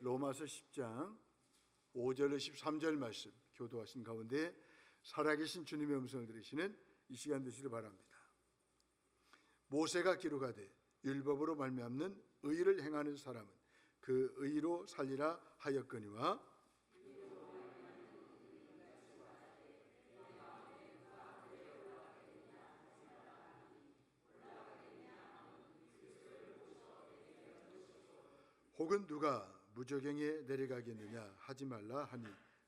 로마서 10장 5절로 13절 말씀 교도하신 가운데 살아계신 주님의 음성을 들으시는 이 시간 되시길 바랍니다. 모세가 기록하되 율법으로 말미암는 의를 행하는 사람은 그 의로 살리라 하였거니와 혹은 누가 무저갱에 내려가겠느냐 하지 말라 하니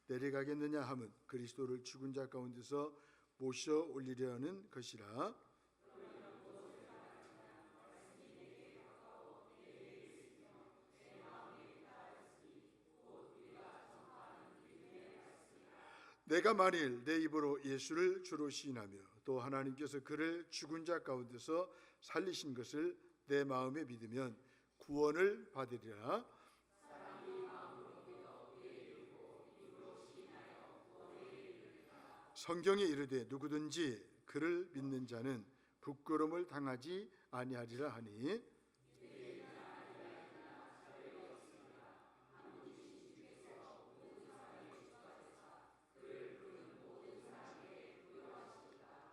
내려가겠느냐 함은 그리스도를 죽은 자 가운데서 모셔 올리려는 것이라 내가 만일 내 입으로 예수를 주로 시인하며 또 하나님께서 그를 죽은 자 가운데서 살리신 것을 내 마음에 믿으면 구원을 받으리라. 성경에 이르되 누구든지 그를 믿는 자는 부끄러움을 당하지 아니하리라 하니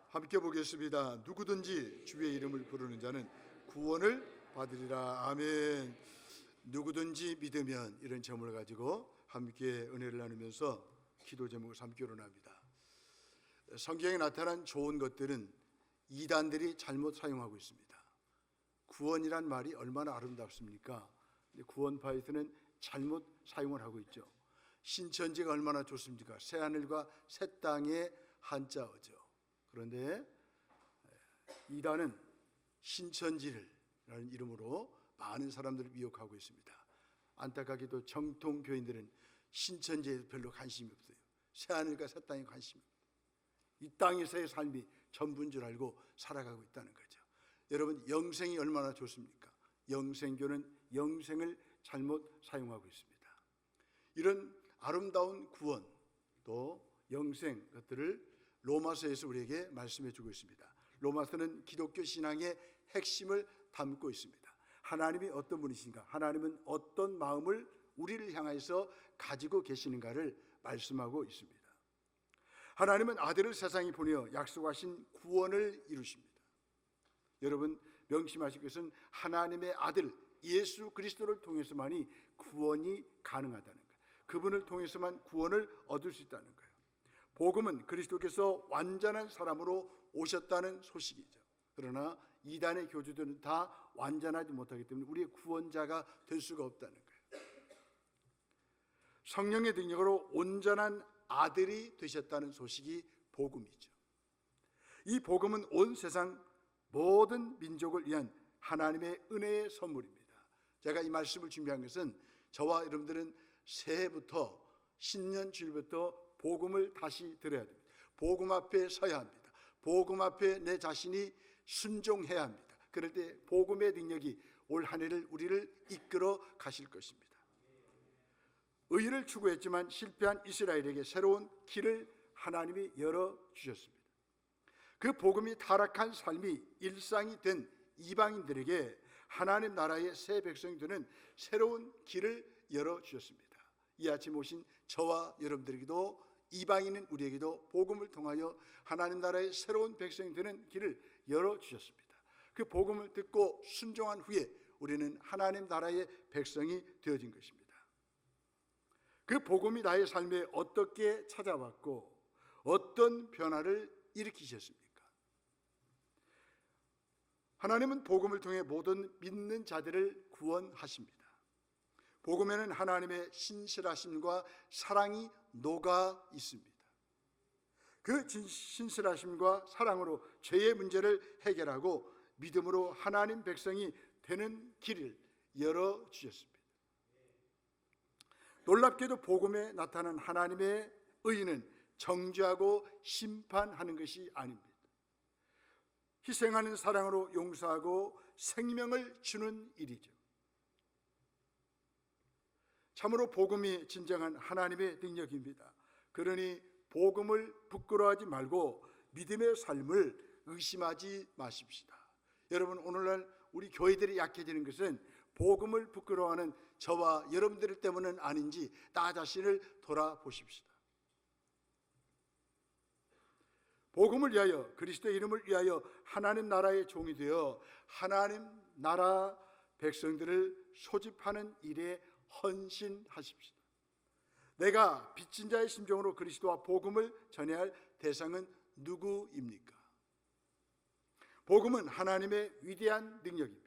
함께 보겠습니다. 누구든지 주의 이름을 부르는 자는 구원을 받으리라. 아멘. 누구든지 믿으면 이런 점을 가지고 함께 은혜를 나누면서 기도 제목을 삼기로 합니다. 성경에 나타난 좋은 것들은 이단들이 잘못 사용하고 있습니다. 구원이란 말이 얼마나 아름답습니까? 구원파에서는 잘못 사용을 하고 있죠. 신천지가 얼마나 좋습니까? 새 하늘과 새 땅의 한자어죠. 그런데 이단은 신천지라는 이름으로 많은 사람들을 미혹하고 있습니다. 안타깝게도 정통 교인들은 신천지에 별로 관심이 없어요. 새 하늘과 새 땅에 관심이 없어요. 이 땅에서의 삶이 전부인 줄 알고 살아가고 있다는 거죠. 여러분 영생이 얼마나 좋습니까? 영생교는 영생을 잘못 사용하고 있습니다. 이런 아름다운 구원 또 영생 것들을 로마서에서 우리에게 말씀해 주고 있습니다. 로마서는 기독교 신앙의 핵심을 담고 있습니다. 하나님이 어떤 분이신가? 하나님은 어떤 마음을 우리를 향해서 가지고 계시는가를 말씀하고 있습니다. 하나님은 아들을 세상에 보내어 약속하신 구원을 이루십니다. 여러분 명심하실 것은 하나님의 아들 예수 그리스도를 통해서만이 구원이 가능하다는 거예요. 그분을 통해서만 구원을 얻을 수 있다는 거예요. 복음은 그리스도께서 완전한 사람으로 오셨다는 소식이죠. 그러나 이단의 교주들은 다 완전하지 못하기 때문에 우리의 구원자가 될 수가 없다는 거예요. 성령의 능력으로 온전한 아들이 되셨다는 소식이 복음이죠. 이 복음은 온 세상 모든 민족을 위한 하나님의 은혜의 선물입니다. 제가 이 말씀을 준비한 것은 저와 여러분들은 새해부터 신년 주일부터 복음을 다시 들어야 됩니다. 복음 앞에 서야 합니다. 복음 앞에 내 자신이 순종해야 합니다. 그럴 때 복음의 능력이 올 한 해를 우리를 이끌어 가실 것입니다. 의를 추구했지만 실패한 이스라엘에게 새로운 길을 하나님이 열어 주셨습니다. 그 복음이 타락한 삶이 일상이 된 이방인들에게 하나님 나라의 새 백성이 되는 새로운 길을 열어 주셨습니다. 이 아침 오신 저와 여러분들에게도 이방인은 우리에게도 복음을 통하여 하나님 나라의 새로운 백성이 되는 길을 열어 주셨습니다. 그 복음을 듣고 순종한 후에 우리는 하나님 나라의 백성이 되어진 것입니다. 그 복음이 나의 삶에 어떻게 찾아왔고 어떤 변화를 일으키셨습니까? 하나님은 복음을 통해 모든 믿는 자들을 구원하십니다. 복음에는 하나님의 신실하심과 사랑이 녹아 있습니다. 그 신실하심과 사랑으로 죄의 문제를 해결하고 믿음으로 하나님 백성이 되는 길을 열어 주셨습니다. 놀랍게도 복음에 나타난 하나님의 의는 정죄하고 심판하는 것이 아닙니다. 희생하는 사랑으로 용서하고 생명을 주는 일이죠. 참으로 복음이 진정한 하나님의 능력입니다. 그러니 복음을 부끄러워하지 말고 믿음의 삶을 의심하지 마십시다. 여러분 오늘날 우리 교회들이 약해지는 것은 복음을 부끄러워하는 저와 여러분들 때문은 아닌지 나 자신을 돌아보십시다. 복음을 위하여 그리스도의 이름을 위하여 하나님 나라의 종이 되어 하나님 나라 백성들을 소집하는 일에 헌신하십시다. 내가 빚진 자의 심정으로 그리스도와 복음을 전해야 할 대상은 누구입니까? 복음은 하나님의 위대한 능력입니다.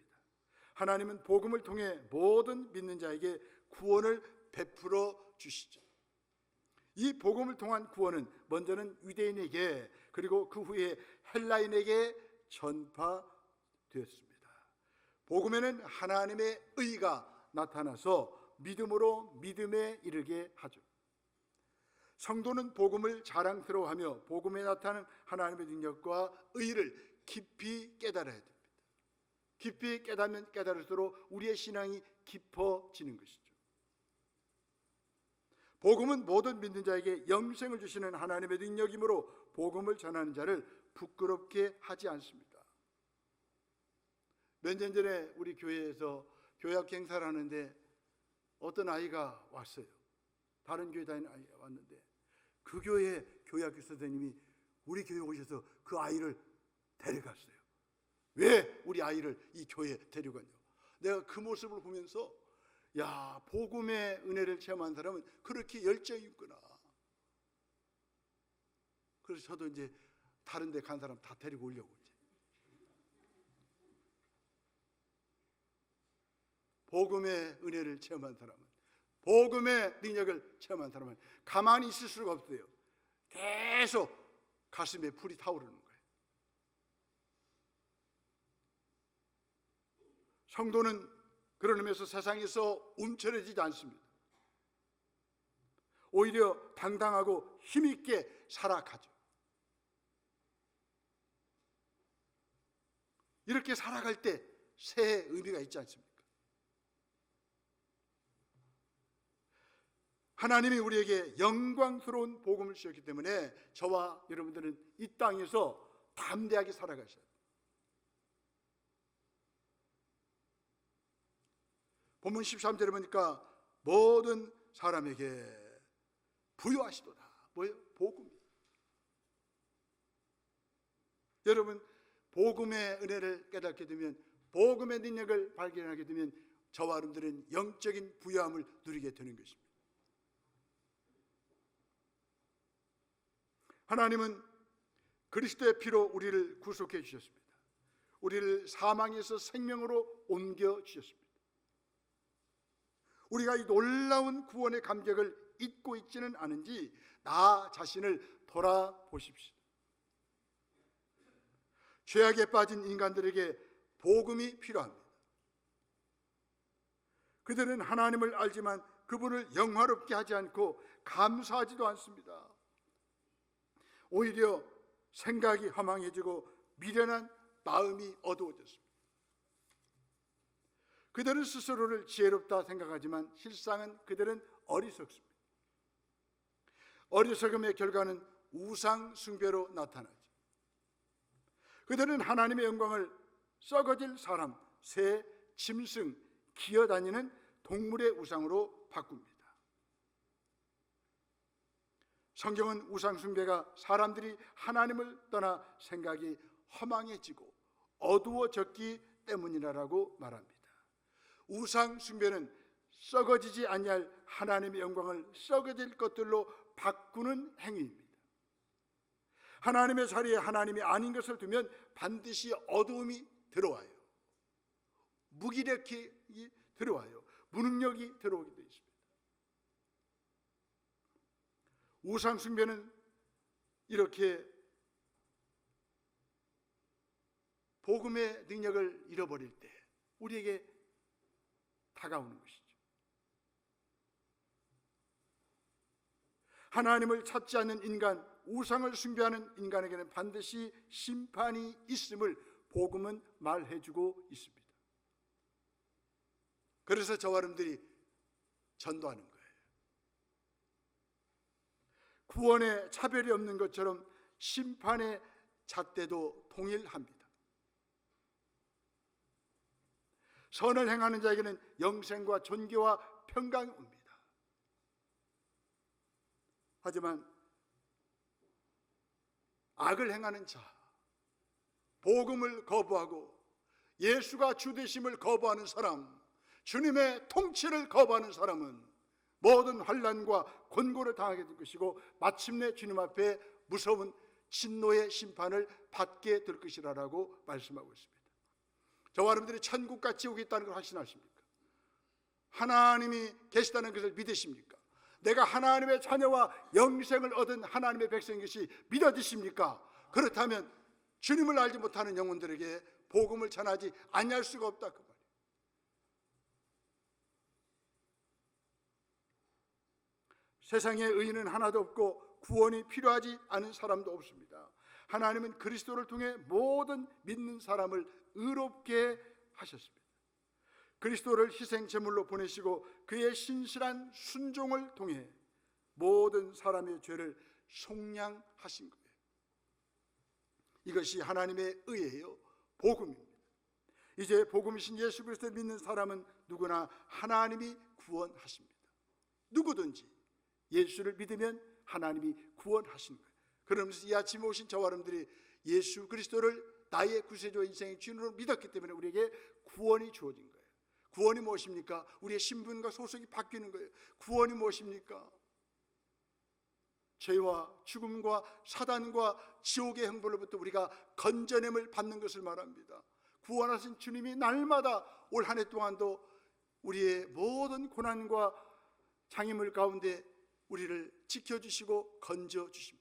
하나님은 복음을 통해 모든 믿는 자에게 구원을 베풀어 주시죠. 이 복음을 통한 구원은 먼저는 유대인에게 그리고 그 후에 헬라인에게 전파되었습니다. 복음에는 하나님의 의가 나타나서 믿음으로 믿음에 이르게 하죠. 성도는 복음을 자랑스러워하며 복음에 나타나는 하나님의 능력과 의를 깊이 깨달아야 됩니다. 깊이 깨닫면 깨달을수록 우리의 신앙이 깊어지는 것이죠. 복음은 모든 믿는 자에게 영생을 주시는 하나님의 능력이므로 복음을 전하는 자를 부끄럽게 하지 않습니다. 몇 년 전에 우리 교회에서 교약 행사를 하는데 어떤 아이가 왔어요. 다른 교회 다니는 아이가 왔는데 그 교회 교약교 선생님이 우리 교회 오셔서 그 아이를 데려갔어요. 왜 우리 아이를 이 교회에 데려갔냐? 내가 그 모습을 보면서 야 복음의 은혜를 체험한 사람은 그렇게 열정이 있구나. 그래서 저도 이제 다른 데 간 사람 다 데리고 오려고 이제. 복음의 은혜를 체험한 사람은 복음의 능력을 체험한 사람은 가만히 있을 수가 없어요. 계속 가슴에 불이 타오르는 거예요. 성도는 그런 의미에서 세상에서 움츠러지지 않습니다. 오히려 당당하고 힘있게 살아가죠. 이렇게 살아갈 때새 의미가 있지 않습니까? 하나님이 우리에게 영광스러운 복음을 주셨기 때문에 저와 여러분들은 이 땅에서 담대하게 살아가셔야 돼요. 본문 13절에 보니까 모든 사람에게 부여하시도다. 뭐예요? 복음. 여러분 복음의 은혜를 깨닫게 되면 복음의 능력을 발견하게 되면 저와 여러분들은 영적인 부여함을 누리게 되는 것입니다. 하나님은 그리스도의 피로 우리를 구속해 주셨습니다. 우리를 사망에서 생명으로 옮겨 주셨습니다. 우리가 이 놀라운 구원의 감격을 잊고 있지는 않은지 나 자신을 돌아보십시오. 죄악에 빠진 인간들에게 복음이 필요합니다. 그들은 하나님을 알지만 그분을 영화롭게 하지 않고 감사하지도 않습니다. 오히려 생각이 허망해지고 미련한 마음이 어두워졌습니다. 그들은 스스로를 지혜롭다 생각하지만 실상은 그들은 어리석습니다. 어리석음의 결과는 우상 숭배로 나타나죠. 그들은 하나님의 영광을 썩어질 사람, 새, 짐승, 기어다니는 동물의 우상으로 바꿉니다. 성경은 우상 숭배가 사람들이 하나님을 떠나 생각이 허망해지고 어두워졌기 때문이라고 말합니다. 우상 숭배는 썩어지지 아니할 하나님의 영광을 썩어질 것들로 바꾸는 행위입니다. 하나님의 자리에 하나님이 아닌 것을 두면 반드시 어두움이 들어와요. 무기력이 들어와요. 무능력이 들어오게 되어 있습니다. 우상 숭배는 이렇게 복음의 능력을 잃어버릴 때 우리에게 다가오는 것이죠. 하나님을 찾지 않는 인간, 우상을 숭배하는 인간에게는 반드시 심판이 있음을 복음은 말해주고 있습니다. 그래서 저와 여러분들이 전도하는 거예요. 구원에 차별이 없는 것처럼 심판의 잣대도 동일합니다. 선을 행하는 자에게는 영생과 존귀와 평강이 옵니다. 하지만 악을 행하는 자, 복음을 거부하고 예수가 주 되심을 거부하는 사람, 주님의 통치를 거부하는 사람은 모든 환란과 곤고를 당하게 될 것이고 마침내 주님 앞에 무서운 진노의 심판을 받게 될 것이라고 말씀하고 있습니다. 저와 여러분들이 천국과 지옥이 있다는 걸 확신하십니까? 하나님이 계시다는 것을 믿으십니까? 내가 하나님의 자녀와 영생을 얻은 하나님의 백성인 것이 믿어지십니까? 그렇다면 주님을 알지 못하는 영혼들에게 복음을 전하지 아니할 수가 없다 그 말이에요. 세상에 의인은 하나도 없고 구원이 필요하지 않은 사람도 없습니다. 하나님은 그리스도를 통해 모든 믿는 사람을 의롭게 하셨습니다. 그리스도를 희생 제물로 보내시고 그의 신실한 순종을 통해 모든 사람의 죄를 속량하신 거예요. 이것이 하나님의 의예요. 복음입니다. 이제 복음이신 예수 그리스도를 믿는 사람은 누구나 하나님이 구원하십니다. 누구든지 예수를 믿으면 하나님이 구원하시는 거예요. 그러면서 이 아침에 오신 저와 여러분들이 예수 그리스도를 나의 구세주 인생의 주인으로 믿었기 때문에 우리에게 구원이 주어진 거예요. 구원이 무엇입니까? 우리의 신분과 소속이 바뀌는 거예요. 구원이 무엇입니까? 죄와 죽음과 사단과 지옥의 형벌로부터 우리가 건져냄을 받는 것을 말합니다. 구원하신 주님이 날마다 올 한 해 동안도 우리의 모든 고난과 장애물 가운데 우리를 지켜주시고 건져주십니다.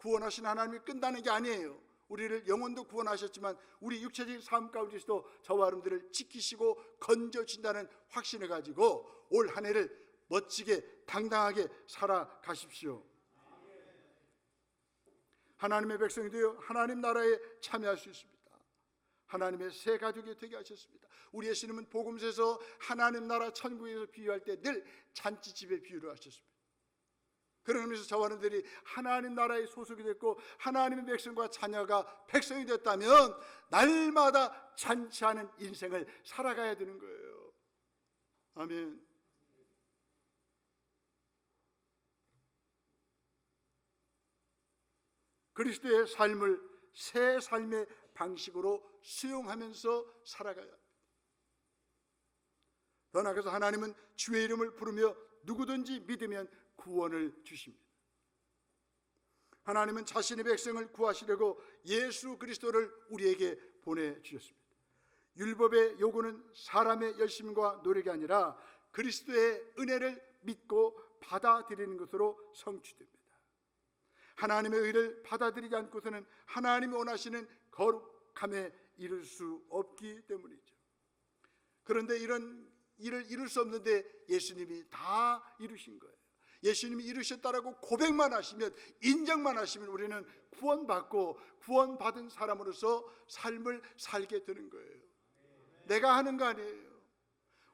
구원하신 하나님이 끝나는 게 아니에요. 우리를 영혼도 구원하셨지만 우리 육체적인 삶 가운데서도 저와 여러분들을 지키시고 건져준다는 확신을 가지고 올 한 해를 멋지게 당당하게 살아가십시오. 하나님의 백성이 되어 하나님 나라에 참여할 수 있습니다. 하나님의 새 가족이 되게 하셨습니다. 우리 예수님은 복음서에서 하나님 나라 천국에서 비유할 때 늘 잔치집의 비유를 하셨습니다. 그런 의미에서 여러분들이 하나님 나라의 소속이 됐고 하나님의 백성과 자녀가 백성이 됐다면 날마다 잔치하는 인생을 살아가야 되는 거예요. 아멘. 그리스도의 삶을 새 삶의 방식으로 수용하면서 살아가야 합니다. 더 나아가서 하나님은 주의 이름을 부르며 누구든지 믿으면 구원을 주십니다. 하나님은 자신의 백성을 구하시려고 예수 그리스도를 우리에게 보내주셨습니다. 율법의 요구는 사람의 열심과 노력이 아니라 그리스도의 은혜를 믿고 받아들이는 것으로 성취됩니다. 하나님의 의를 받아들이지 않고서는 하나님이 원하시는 거룩함에 이를 수 없기 때문이죠. 그런데 이런 일을 이룰 수 없는데 예수님이 다 이루신 거예요. 예수님이 이루셨다라고 고백만 하시면 인정만 하시면 우리는 구원받고 구원받은 사람으로서 삶을 살게 되는 거예요. 내가 하는 거 아니에요.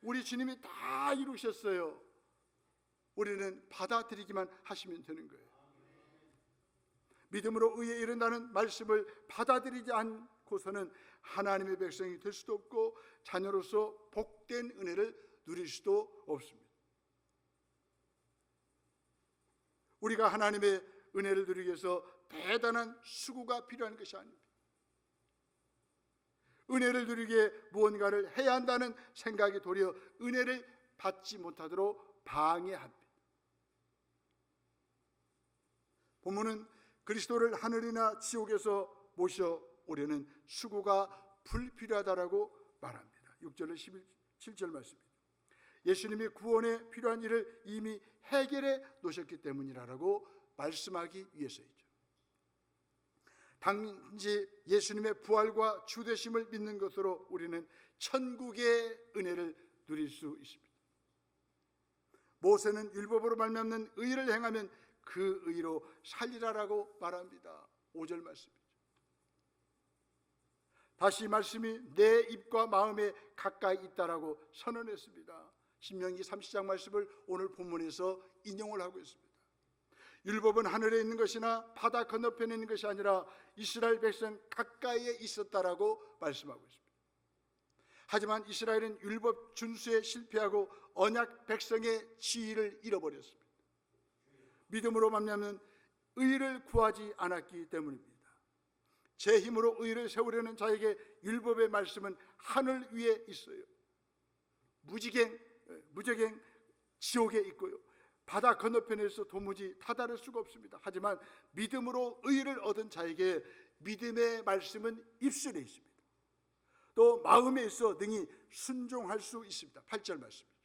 우리 주님이 다 이루셨어요. 우리는 받아들이기만 하시면 되는 거예요. 믿음으로 의에 이른다는 말씀을 받아들이지 않고서는 하나님의 백성이 될 수도 없고 자녀로서 복된 은혜를 누릴 수도 없습니다. 우리가 하나님의 은혜를 누리기 위해서 대단한 수고가 필요한 것이 아닙니다. 은혜를 누리기에 무언가를 해야 한다는 생각이 도리어 은혜를 받지 못하도록 방해합니다. 본문은 그리스도를 하늘이나 지옥에서 모셔 오려는 수고가 불필요하다라고 말합니다. 6절로 17절 말씀입니다. 예수님이 구원에 필요한 일을 이미 해결해 놓으셨기 때문이라고 말씀하기 위해서이죠. 단지 예수님의 부활과 주되심을 믿는 것으로 우리는 천국의 은혜를 누릴 수 있습니다. 모세는 율법으로 말미암는 의를 행하면 그 의로 살리라라고 말합니다. 5절 말씀이죠. 다시 말씀이 내 입과 마음에 가까이 있다라고 선언했습니다. 신명기 30장 말씀을 오늘 본문에서 인용을 하고 있습니다. 율법은 하늘에 있는 것이나 바다 건너편에 있는 것이 아니라 이스라엘 백성 가까이에 있었다라고 말씀하고 있습니다. 하지만 이스라엘은 율법 준수에 실패하고 언약 백성의 지위를 잃어버렸습니다. 믿음으로 만나면 의를 구하지 않았기 때문입니다. 제 힘으로 의를 세우려는 자에게 율법의 말씀은 하늘 위에 있어요. 무지갱, 무적갱 지옥에 있고요. 바다 건너편에서 도무지 다다를 수가 없습니다. 하지만 믿음으로 의를 얻은 자에게 믿음의 말씀은 입술에 있습니다. 또 마음에 있어 능히 순종할 수 있습니다. 8절 말씀이죠.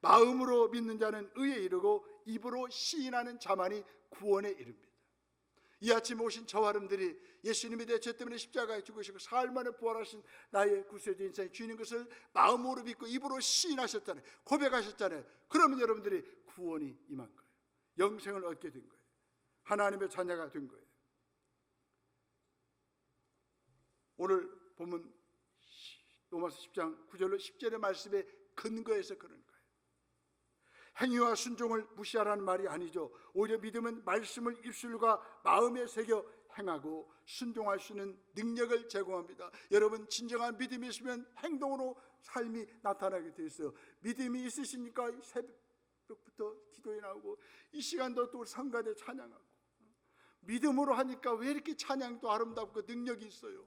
마음으로 믿는 자는 의에 이르고 입으로 시인하는 자만이 구원에 이릅니다. 이 아침에 오신 저와 여러분들이 예수님이 내 죄 때문에 십자가에 죽으시고 사흘 만에 부활하신 나의 구세주 인생의 주인인 것을 마음으로 믿고 입으로 시인하셨잖아요. 고백하셨잖아요. 그러면 여러분들이 구원이 임한 거예요. 영생을 얻게 된 거예요. 하나님의 자녀가 된 거예요. 오늘 보면 로마서 10장 9절로 10절의 말씀에 근거해서 그런 거예요. 행위와 순종을 무시하라는 말이 아니죠. 오히려 믿음은 말씀을 입술과 마음에 새겨 행하고 순종할 수 있는 능력을 제공합니다. 여러분 진정한 믿음이 있으면 행동으로 삶이 나타나게 돼 있어요. 믿음이 있으시니까 새벽부터 기도에 나오고 이 시간도 또 성가대 찬양하고 믿음으로 하니까 왜 이렇게 찬양도 아름답고 능력이 있어요?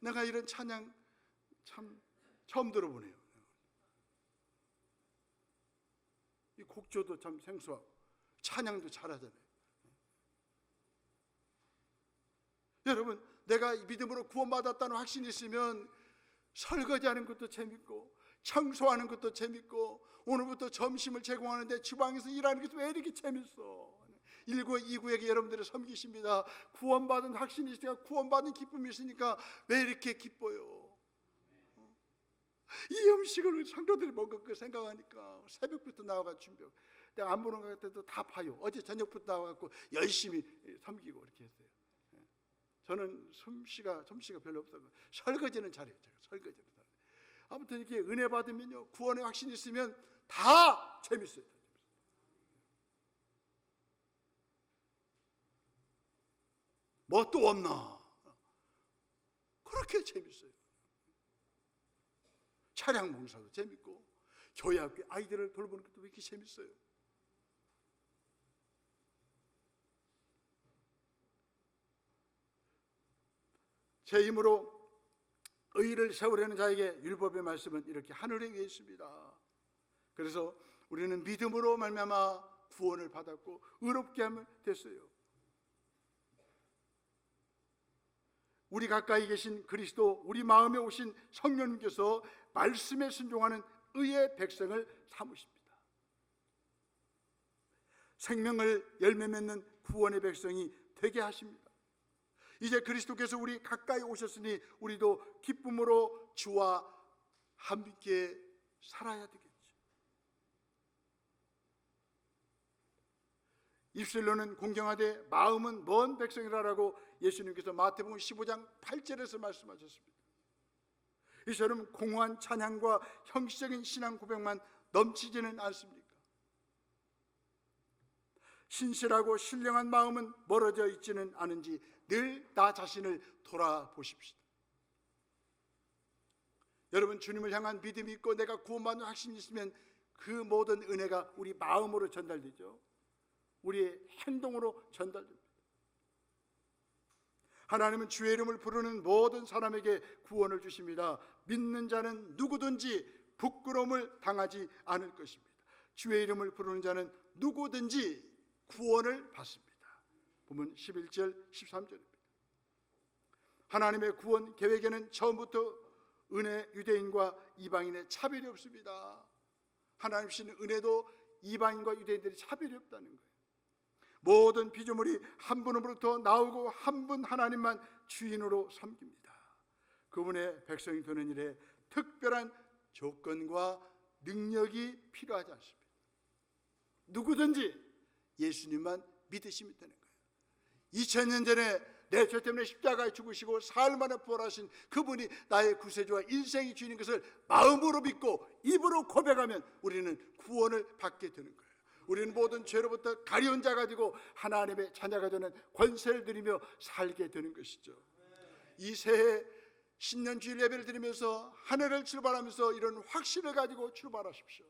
내가 이런 찬양 참 처음 들어보네요. 이 곡조도 참 생소하고 찬양도 잘하잖아요. 여러분, 내가 믿음으로 구원받았다는 확신이 있으면 설거지하는 것도 재밌고 청소하는 것도 재밌고 오늘부터 점심을 제공하는데 주방에서 일하는 것도 왜 이렇게 재밌어? 1구 2구에게 여러분들을 섬기십니다. 구원받은 확신이 있으니까 구원받은 기쁨이 있으니까 왜 이렇게 기뻐요? 이 음식을 성도들이 먹을 거 생각하니까 새벽부터 나와가 준비하고 내가 안 보는 것 같아도 다 봐요. 어제 저녁부터 나와갖고 열심히 섬기고 이렇게 했어요. 예. 저는 솜씨가 솜씨가 별로 없어서 설거지는 잘해요. 제가 설거지는 잘해요. 아무튼 이렇게 은혜 받으면요 구원의 확신이 있으면 다 재밌어요. 뭐 또 없나? 그렇게 재밌어요. 차량 봉사도 재밌고 교회 학교 아이들을 돌보는 것도 왜 이렇게 재밌어요? 제 힘으로 의를 세우려는 자에게 율법의 말씀은 이렇게 하늘에 위에 있습니다. 그래서 우리는 믿음으로 말미암아 구원을 받았고 의롭게 함을 됐어요. 우리 가까이 계신 그리스도, 우리 마음에 오신 성령님께서 말씀에 순종하는 의의 백성을 삼으십니다. 생명을 열매 맺는 구원의 백성이 되게 하십니다. 이제 그리스도께서 우리 가까이 오셨으니 우리도 기쁨으로 주와 함께 살아야 되겠죠. 입술로는 공경하되 마음은 먼 백성이라라고 예수님께서 마태복음 15장 8절에서 말씀하셨습니다. 이처럼 공허한 찬양과 형식적인 신앙 고백만 넘치지는 않습니까? 신실하고 신령한 마음은 멀어져 있지는 않은지 늘 나 자신을 돌아보십시오. 여러분 주님을 향한 믿음이 있고 내가 구원받는 확신이 있으면 그 모든 은혜가 우리 마음으로 전달되죠. 우리의 행동으로 전달됩니다. 하나님은 주의 이름을 부르는 모든 사람에게 구원을 주십니다. 믿는 자는 누구든지 부끄러움을 당하지 않을 것입니다. 주의 이름을 부르는 자는 누구든지 구원을 받습니다. 보면 11절 13절입니다. 하나님의 구원 계획에는 처음부터 은혜 유대인과 이방인의 차별이 없습니다. 하나님 주시는 은혜도 이방인과 유대인들이 차별이 없다는 거예요. 모든 피조물이 한 분으로부터 나오고 한 분 하나님만 주인으로 섬깁니다. 그분의 백성이 되는 일에 특별한 조건과 능력이 필요하지 않습니다. 누구든지 예수님만 믿으시면 되는 거예요. 2000년 전에 내 죄 때문에 십자가에 죽으시고 사흘 만에 부활하신 그분이 나의 구세주와 인생의 주인인 것을 마음으로 믿고 입으로 고백하면 우리는 구원을 받게 되는 거예요. 우리는 모든 죄로부터 가려운 자가 되고 하나님의 자녀가 되는 권세를 드리며 살게 되는 것이죠. 이 새해 신년 주일 예배를 드리면서 한 해를 출발하면서 이런 확신을 가지고 출발하십시오.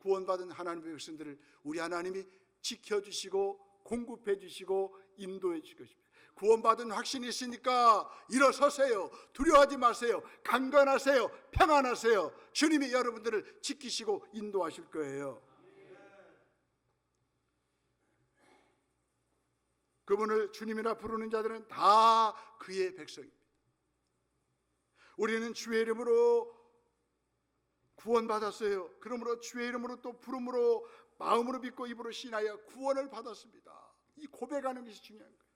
구원받은 하나님의 백성들을 우리 하나님이 지켜주시고 공급해 주시고 인도해 주실 것입니다. 구원받은 확신이 있으니까 일어서세요. 두려워하지 마세요. 강건하세요. 평안하세요. 주님이 여러분들을 지키시고 인도하실 거예요. 그분을 주님이라 부르는 자들은 다 그의 백성입니다. 우리는 주의 이름으로 구원받았어요. 그러므로 주의 이름으로 또 부름으로 마음으로 믿고 입으로 신하여 구원을 받았습니다. 이 고백하는 것이 중요한 거예요.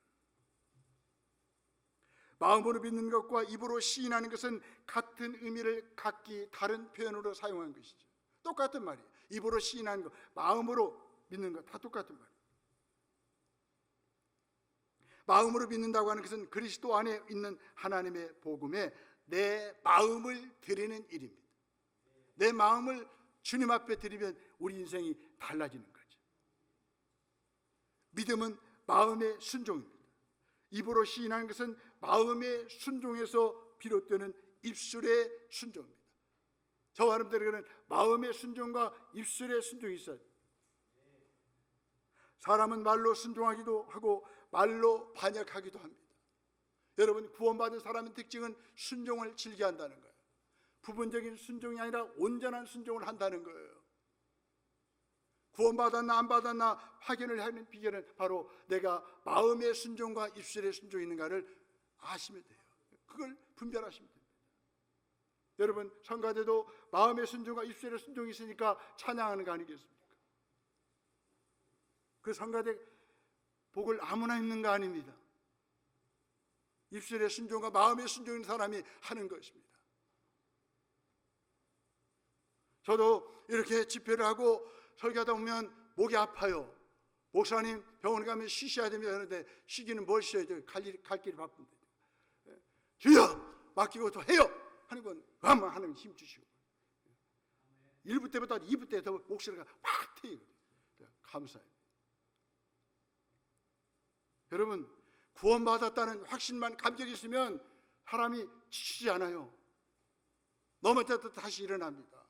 마음으로 믿는 것과 입으로 시인하는 것은 같은 의미를 각기 다른 표현으로 사용한 것이죠. 똑같은 말이에요. 입으로 시인하는 것, 마음으로 믿는 것 다 똑같은 말이에요. 마음으로 믿는다고 하는 것은 그리스도 안에 있는 하나님의 복음에 내 마음을 드리는 일입니다. 내 마음을 주님 앞에 드리면 우리 인생이 달라지는 거죠. 믿음은 마음의 순종입니다. 입으로 시인하는 것은 마음의 순종에서 비롯되는 입술의 순종입니다. 저와 여러분들에게는 마음의 순종과 입술의 순종이 있어요. 사람은 말로 순종하기도 하고 말로 반역하기도 합니다. 여러분 구원받은 사람의 특징은 순종을 즐겨한다는 거예요. 부분적인 순종이 아니라 온전한 순종을 한다는 거예요. 구원받았나 안 받았나 확인을 하는 비결은 바로 내가 마음의 순종과 입술의 순종이 있는가를 아시면 돼요. 그걸 분별하시면 됩니다. 여러분 성가대도 마음의 순종과 입술의 순종이 있으니까 찬양하는 거 아니겠습니까? 그 성가대 복을 아무나 입는 거 아닙니다. 입술의 순종과 마음의 순종인 사람이 하는 것입니다. 저도 이렇게 집회를 하고 설교하다 보면 목이 아파요. 목사님 병원에 가면 쉬셔야 됩니다. 그런데 쉬기는 뭘 쉬어야 돼요? 갈, 일, 갈 길이 바쁜데. 예. 주여! 맡기고 또 해요! 하는 건 아마 하나님 힘 주시고. 1부 때보다 2부 때더 목소리가 막 트이거든요. 감사해요. 여러분, 구원받았다는 확신만 감격이 있으면 사람이 지치지 않아요. 넘어졌다 다시 일어납니다.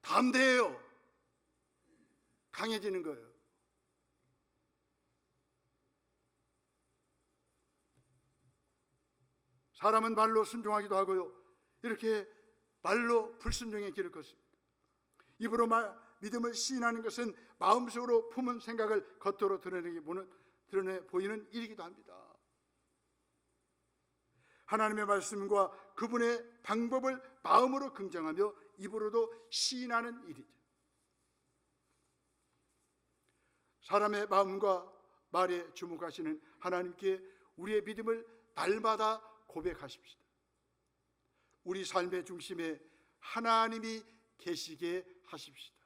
담대해요. 강해지는 거예요. 사람은 말로 순종하기도 하고요. 이렇게 말로 불순종의 길을 걷습니다. 입으로 말, 믿음을 시인하는 것은 마음속으로 품은 생각을 겉으로 드러내기 보는, 드러내 보이는 일이기도 합니다. 하나님의 말씀과 그분의 방법을 마음으로 긍정하며 입으로도 시인하는 일이죠. 사람의 마음과 말에 주목하시는 하나님께 우리의 믿음을 날마다 고백하십시다. 우리 삶의 중심에 하나님이 계시게 하십시다.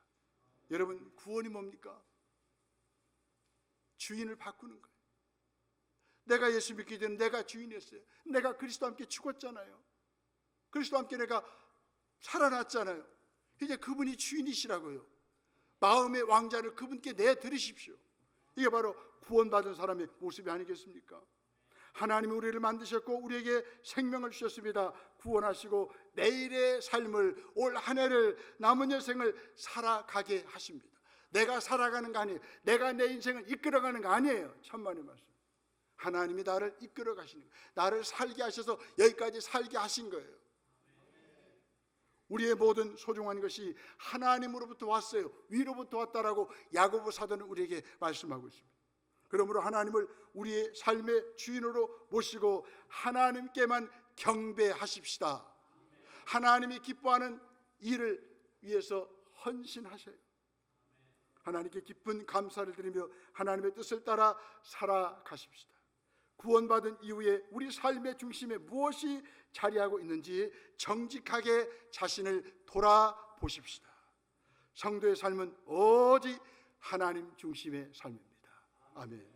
여러분 구원이 뭡니까? 주인을 바꾸는 거예요. 내가 예수 믿기 전에 내가 주인이었어요. 내가 그리스도 함께 죽었잖아요. 그리스도 함께 내가 살아났잖아요. 이제 그분이 주인이시라고요. 마음의 왕자를 그분께 내드리십시오. 이게 바로 구원받은 사람의 모습이 아니겠습니까? 하나님이 우리를 만드셨고 우리에게 생명을 주셨습니다. 구원하시고 내일의 삶을 올 한 해를 남은 여생을 살아가게 하십니다. 내가 살아가는 거 아니에요. 내가 내 인생을 이끌어가는 거 아니에요. 천만의 말씀. 하나님이 나를 이끌어 가시는 거예요. 나를 살게 하셔서 여기까지 살게 하신 거예요. 우리의 모든 소중한 것이 하나님으로부터 왔어요. 위로부터 왔다라고 야고보 사도는 우리에게 말씀하고 있습니다. 그러므로 하나님을 우리의 삶의 주인으로 모시고 하나님께만 경배하십시다. 하나님이 기뻐하는 일을 위해서 헌신하셔요. 하나님께 깊은 감사를 드리며 하나님의 뜻을 따라 살아가십시다. 구원받은 이후에 우리 삶의 중심에 무엇이 자리하고 있는지 정직하게 자신을 돌아보십시다. 성도의 삶은 오직 하나님 중심의 삶입니다. 아멘.